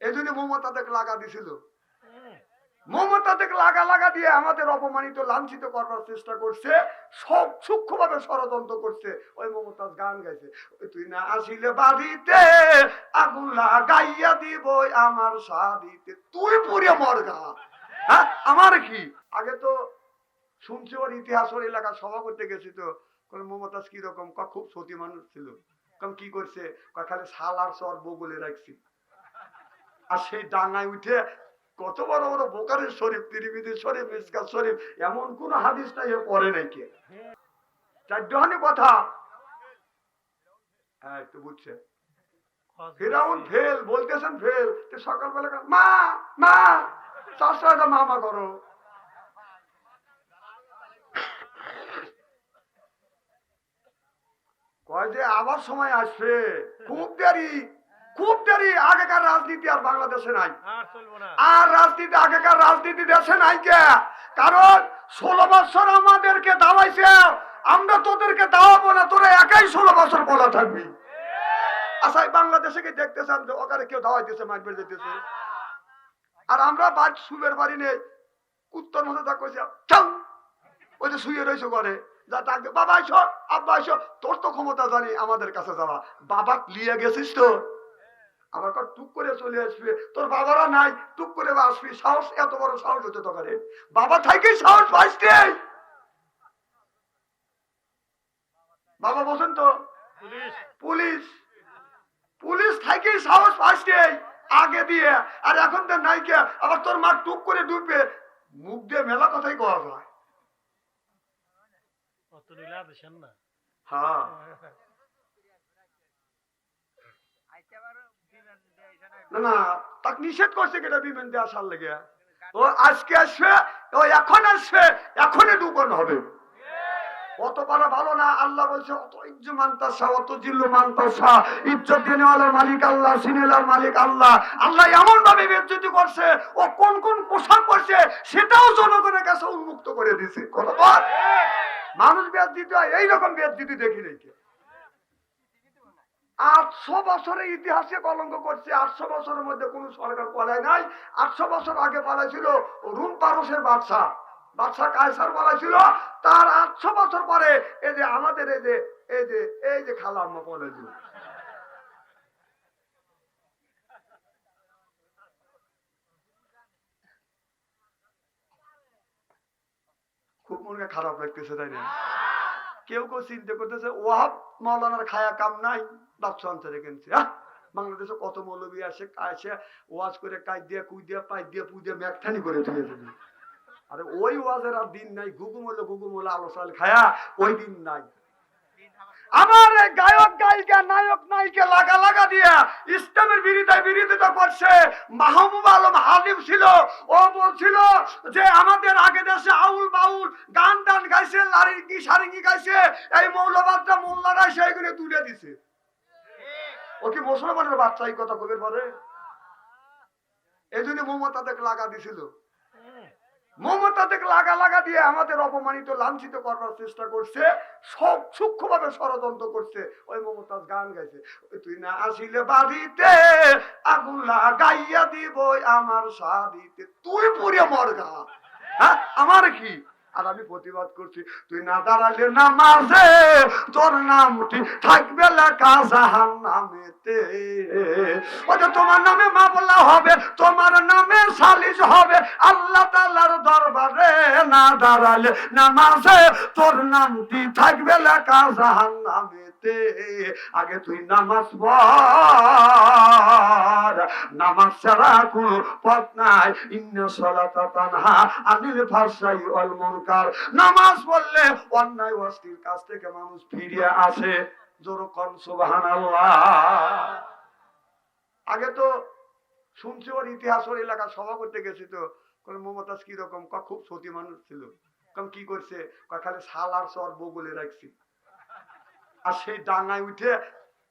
এই জন্য মমতাদের লাগা দিছিল। মমতা মমতাদের লাগা লাগা দিয়ে আমাদের অপমানিত লাঞ্ছিত করবার চেষ্টা করছে সব সূক্ষ্মভাবে ষড়যন্ত্র করছে। ওই মমতাজ গান গাইছে তুই না আসিলে বাড়িতে আগুন লাগাইয়া দিব আমার সাদিতে তুই পুড়ে মরগা। হ্যাঁ আমার কি? আগে তো শুনছি ওর ইতিহাস ওর এলাকার সভা করতে গেছি তো। মমতাজ কি রকম খুব সতী মানুষ ছিল। কম কি করছে? খালি শাল আর সর বগলে রাখছি। আর সেই ডাঙায় উঠে কত বড় বড় বোকারের শরীফ তিরিবিদি শরীফ, মিসকাত শরীফ, এমন কোন হাদিস নাই পড়ে নাই কে চারটে কথা। হ্যাঁ একটু বুঝছে। ফেরাউন ফেল, বলতেছেন ফেল সকালবেলা মা মা চাষটা মামা করো। কয় যে, আবার সময় আসবে। খুব দেরি খুব দেরি আগেকার রাজনীতি আর বাংলাদেশে নাই। আর রাজনীতি আগেকার রাজনীতি দেশে নাই কে? কারণ ষোলো বছর আমাদেরকে দাওয়াইছে আমরা তোদেরকে দাওয়াবো না তোরা একাই ষোলো বছর বলা থাকবি। আচ্ছা বাংলাদেশে কি দেখতেছেন যে ওখানে কেউ দাওয়াইতেছে মারবে যেতেছে আর আমরা বাদ সুবের বাড়ি নেই। কুত্তর মধ্যে তা কইছে চাও ওই যে শুয়ে রয়েছে ঘরে। যা ডাকবে বাবা আইসো আব্বা আইসো। তোর তো ক্ষমতা জানি আমাদের কাছে যাওয়া। বাবা লিয়ে গেছিস তো? আবার কর টুক করে চলে আসবে। তোর বাবারা নাই টুক করে আসবি। সাহস এত বড় সাহস হতে তো পারে। বাবা থাকেই সাহস পাইছে বাবা বসেন তো। পুলিশ। পুলিশ। থাকেই সাহস পাইছে আগে দিয়ে। আর এখন তো নাই কে আবার তোর মা টুক করে ডুববে। মুখ দিয়ে মেলা কথাই কওয়া যায়। হ্যাঁ। না নিষেধ করছে দিয়ে আসার লেগে ও, আজকে আসবে, ও, এখন আসবে, এখনই ডুবন হবে। অত পারা ভালো না, আল্লাহ বলছে, অত মানতাসা, অত জিল্লু মানতাসা, ইজ্জত মালিক আল্লাহ, সিনেলার মালিক আল্লাহ। আল্লাহ এমন ভাবে বেজ্জতি করছে, ও কোন কোন পোশাক করছে সেটাও জনগণের কাছে উন্মুক্ত করে দিছে কত মানুষ বেদ দিতে হয়, এইরকম বেদ দিতে দেখি নাকি আটশো বছরের ইতিহাসে কলঙ্ক করছে, আটশো বছরের মধ্যে কোন সরকার পালায় নাই, আটশো বছর আগে পালাইছিল রুম পারসের বাদশাহ। বাদশাহ কায়সার পালাইছিল, তার আটশো বছর পরে এই যে আমাদের এই যে এই যে এই যে খালা আম্মা পালাইছিল। খুব মনে খারাপ লাগতেছে, তাই না? কেউ কেউ চিন্তা করতেছে ওয়াহাব মাওলানার খায়া কাম নাই। বাচ্চা কিনছে বাংলাদেশে কত মৌলবী আসে আসে ওয়াজ করে দিয়ে কুই দিয়ে পাই দিয়ে পুই দিয়ে ম্যাকথানি করে তুলে দিবি আরে ওই ওয়াজের আর দিন নাই। খায়া ওই দিন নাই। আমার গায়ক, গায়িকা, নায়ক লাগা লাগা দিয়া ইসলামের বিরোধিতা বিরোধিতা করছে। মাহবুব আলম হালিম ছিল। ও বলছিল যে আমাদের আগে দেশে আউল বাউল গান টান গাইছে লারিঙ্গি সারিঙ্গি গাইছে, এই মৌলবাদটা মোল্লারা সেইগুলো তুলে দিছে। ও কি মুসলমানের বাচ্চা, এই কথা কবির পরে? এই জন্য মমতাদের লাগা দিছিল। মমতাদের লাগা লাগা দিয়ে আমাদের অপমানিত, লাঞ্ছিত করবার চেষ্টা করছে, সব সূক্ষ্মভাবে ষড়যন্ত্র করছে। ওই মমতাজ গান গাইছে, তুই না আসিলে বাড়িতে আগুন লাগাইয়া দিব আমার সাদিতে তুই পুড়ে মরগা। হ্যাঁ আমার কি? আর আমি প্রতিবাদ করছি, তুই না দাঁড়ালে না মাঝে তোর থাকবে জাহান নামেতে ওই তোমার নামে মামলা হবে, তোমার নামে সালিশ হবে, আল্লাহ তালার দরবারে না দাঁড়ালে না মাঝে তোর নামটি থাকবে লেখা জাহান নামেতে আগে তুই নামাজ পড়। নামাজ ছাড়া কোনো পথ নাই। ইন্না সালাতা তানহা আনিল ফাহশাই ওয়াল মুনকার। নামাজ পড়লে অন্যায় অশ্লীল কাজ থেকে মানুষ ফিরে আসে। আগে তো শুনছি ওর ইতিহাস, ওর এলাকা সভা করতে গেছি তো। মমতাজ কি রকম খুব সতী মানুষ ছিল। কি করছে? খালি শাল আর সর বগলে রাখছি। আর সেই ডাঙায় উঠে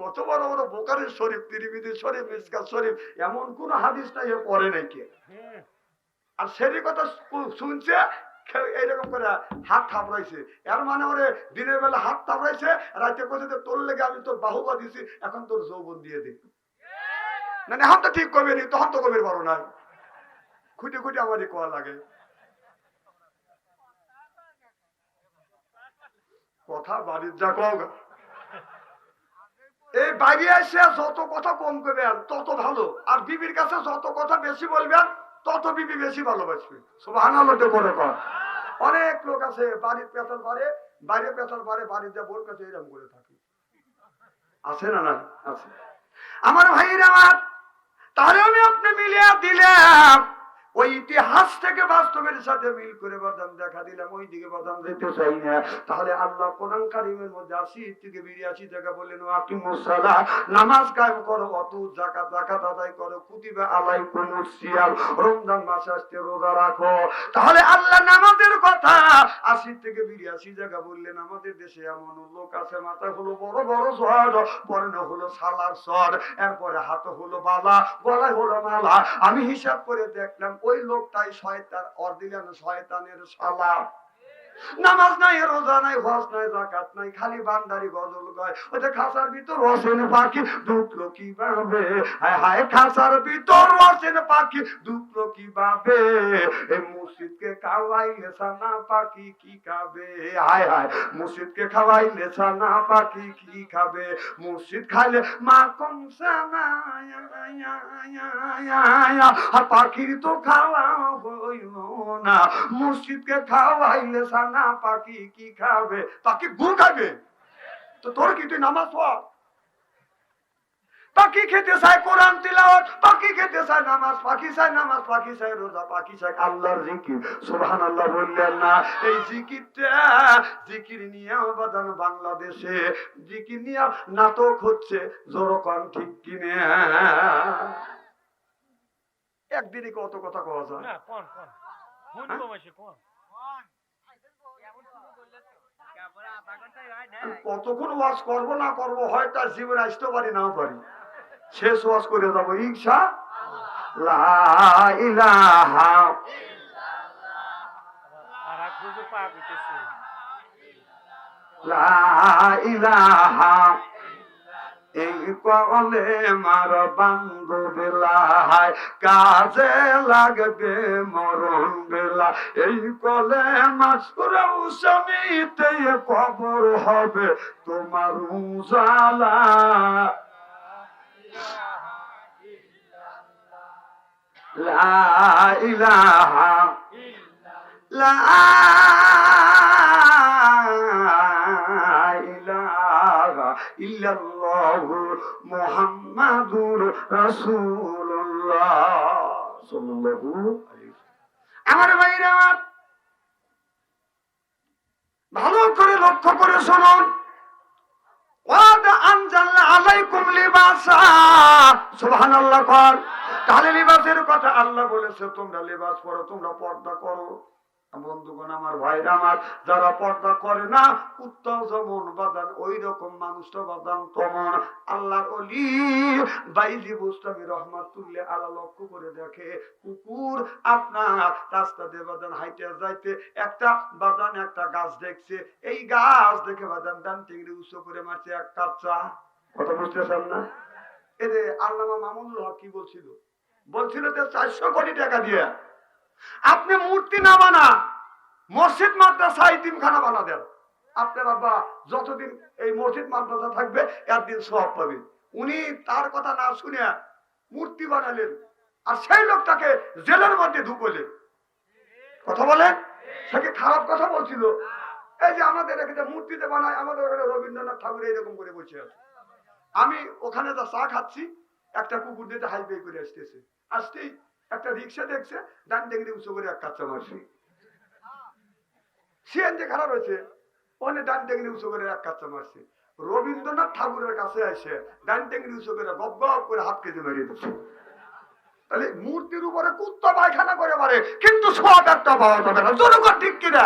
কত বড় বড় বোকারের শরীফ তিরিবিদি শরীফ মিসকাত শরীফ এমন কোন হাদিস নাই পড়ে নাকি আর সেই কথা শুনছে এইরকম করে হাত থাপড়াইছে। এর মানে ওরে দিনের বেলা হাত থাপড়াইছে রাতে কোথায় তোর লেগে আমি তোর বাহুবা দিছি এখন তোর যৌবন দিয়ে দিই না না, এখন তো ঠিক কবে নি তখন তো কবে বড় নাই। খুঁটে খুঁটে আমারই কোয়া লাগে। কথা বাড়ির যা গা। এই বাইরে এসে যত কথা কম করবেন তত ভালো। আর বিবির কাছে যত কথা বেশি বলবেন, তত বিবি বেশি ভালোবাসবে। সুবাহান করে কর। অনেক লোক আছে, বাড়ির পেছাল পারে বাইরে পেছাল পারে বাড়ির যা বোর কাছে এরকম করে থাকে। আছে না না আছে। আমার ভাইরা আমার তাহলে আমি আপনি মিলিয়ে দিলাম। ওই ইতিহাস থেকে বাস্তবের সাথে মিল করে বাদাম দেখা দিলাম ওই দিকে বাদাম যেতে চাই না। তাহলে আল্লাহ কোরআন কারিমের মধ্যে থেকে বললেন আকিমুসালা নামাজ কায়েম করো অত জাকাত জাকাত আদায় করো সিয়াম রমজান মাসে আসতে রোজা রাখো। তাহলে আল্লাহ নামাজের কথা আশি থেকে বিরিয়াশি জায়গা বললেন, আমাদের দেশে এমন লোক আছে, মাথা হলো বড় বড় সর পরনে হলো সালার সর, এরপরে হাতে হলো বালা, গলায় হলো মালা। আমি হিসাব করে দেখলাম ওই লোকটাই শয়তান অর্দিলেন শয়তানের সালা নামাজ নাই, রোজা নাই, হজ নাই জাকাত নাই, খালি বান্দারি গজল গায়। ওটা খাসার ভিতর রসেন পাখি ঢুকলো কীভাবে? হায় হায়, খাসার ভিতর রসেন পাখি ঢুকলো কীভাবে? এই মসজিদকে খাওয়াইলে সানা পাখি কি খাবে? হায় হায় মসজিদকে খাওয়াইলে সানা পাখি কি খাবে? মসজিদ খাইলে মা কম সানা আর পাখির তো খাওয়া হইল না। মসজিদকে খাওয়াইলে সানা পাখি কি খাবে? পাখি খাবে তো তোর কি তুই নামাজ পাখি খেতে চায় কোরআন তিলাওয়াত, পাখি খেতে চায় নামাজ, পাখি চায় নামাজ, পাখি চায় রোজা, পাখি চায় আল্লাহর জিকির। বললেন না, এই জিকিরটা জিকির নিয়ে অবদান বাংলাদেশে, জিকির নিয়ে নাটক হচ্ছে জোরকন ঠিক কিনে? একদিনই কত কথা কওয়া যায়? না, কোন কোন। কোন। কতক্ষণ ওয়াজ করব না করব হয় তার জীবনে আসতে পারি না পারি। শেষ ওয়াজ করে যাব ইনশা লা ইলাহা আর এক বুঝে পা দিতেছে লা ইলাহা এই কলে মার বান্ধব লাহায় কাজে লাগবে মরণ বেলা। এই কলে মাসুরাও স্বামীতে কবর হবে তোমার উজালা। লা লা আমার ভাইরা, ভালো করে লক্ষ্য করে শুনুন। কর। তাহলে লিবাসের কথা আল্লাহ বলেছে, তোমরা লিবাস পরো তোমরা পর্দা করো। বন্ধুগণ আমার ভাইরা আমার যারা পর্দা করে না উত্তম যেমন বাদান ওই রকম মানুষটা বাদান তমন আল্লাহর অলি বাইজি বুস্তামি রহমাতুল্লাহ আল্লাহ লক্ষ্য করে দেখে কুকুর আপনার রাস্তা দিয়ে বাদান হাইটে যাইতে একটা বাদান একটা গাছ দেখছে এই গাছ দেখে বাদান ডান টিংড়ি উঁচু করে মারছে এক কাপ চা কথা বুঝতেছেন না? এতে আল্লামা মামুনুল হক কি বলছিল? বলছিল যে চারশো কোটি টাকা দিয়ে। আপনি মূর্তি না বানা, মসজিদ, মাদ্রাসা ইতিমখানা বানা দেন আপনার আব্বা যতদিন এই মসজিদ, মাদ্রাসা থাকবে, একদিন সব পাবে। উনি তার কথা না শুনে মূর্তি বানালেন আর সেই লোকটাকে জেলের মধ্যে ঢুকলেন। কথা বলেন সেকে খারাপ কথা বলছিল? এই যে আমাদের এখানে মূর্তিতে বানায়, আমাদের ওখানে রবীন্দ্রনাথ ঠাকুর এইরকম করে বসে আছে। আমি ওখানে যা চা খাচ্ছি, একটা কুকুর দিতে হাই হাইওয়ে করে আসতেছে। আসতেই একটা রিক্সা দেখছে, ডান টেঙ্গি উঁচু করে এক কাচ্চা মারছে। সিএনজি খারাপ হয়েছে ওখানে ডান টেঙ্গি উঁচু করে এক কাচ্চা মারছে। রবীন্দ্রনাথ ঠাকুরের কাছে এসে ডান টেঙ্গি উঁচু করে গপ গপ করে হাত কেটে মারিয়ে দিচ্ছে। তাহলে মূর্তির উপরে কুত্তা পায়খানা করে মারে, কিন্তু পাওয়া যাবে না। জনগণ ঠিক কিনা?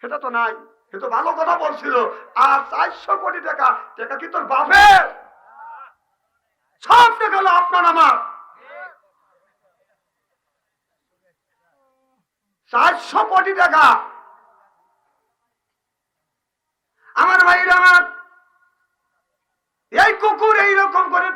সেটা তো নাই, সে তো ভালো কথা বলছিল। আর চারশো কোটি টাকা টাকা কি তোর বাপের? সব টাকা আপনার আমার। চারশো কোটি টাকা। আমার ভাইরা আমার এই কুকুর এইরকম করে।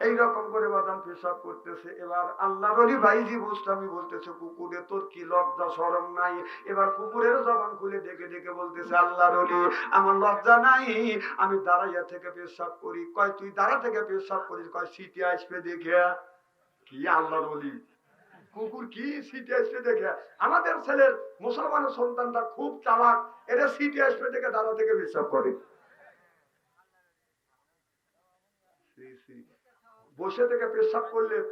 এইরকম করে বাদাম পেশাব করতেছে। এবার আল্লাহ রলি ভাইজি বুঝতামি বলতেছে, কুকুরে, তোর কি লজ্জা সরম নাই? এবার কুকুরের জবান খুলে ডেকে ডেকে বলতেছে আল্লাহ রলি আমার লজ্জা নাই। আমি দাঁড়াইয়া থেকে পেশাব করি। কয়, তুই দাঁড়া থেকে পেশাব করিস? কয়, সিটি আসবে দেখে। কি আল্লাহ রলি কুকুর কি সিটি আসবে দেখে? আমাদের ছেলের মুসলমানের সন্তানটা খুব চালাক। এটা সিটি আসবে দেখে, দাঁড়া থেকে পেশাব করে। বসে থেকে পেশাব করলে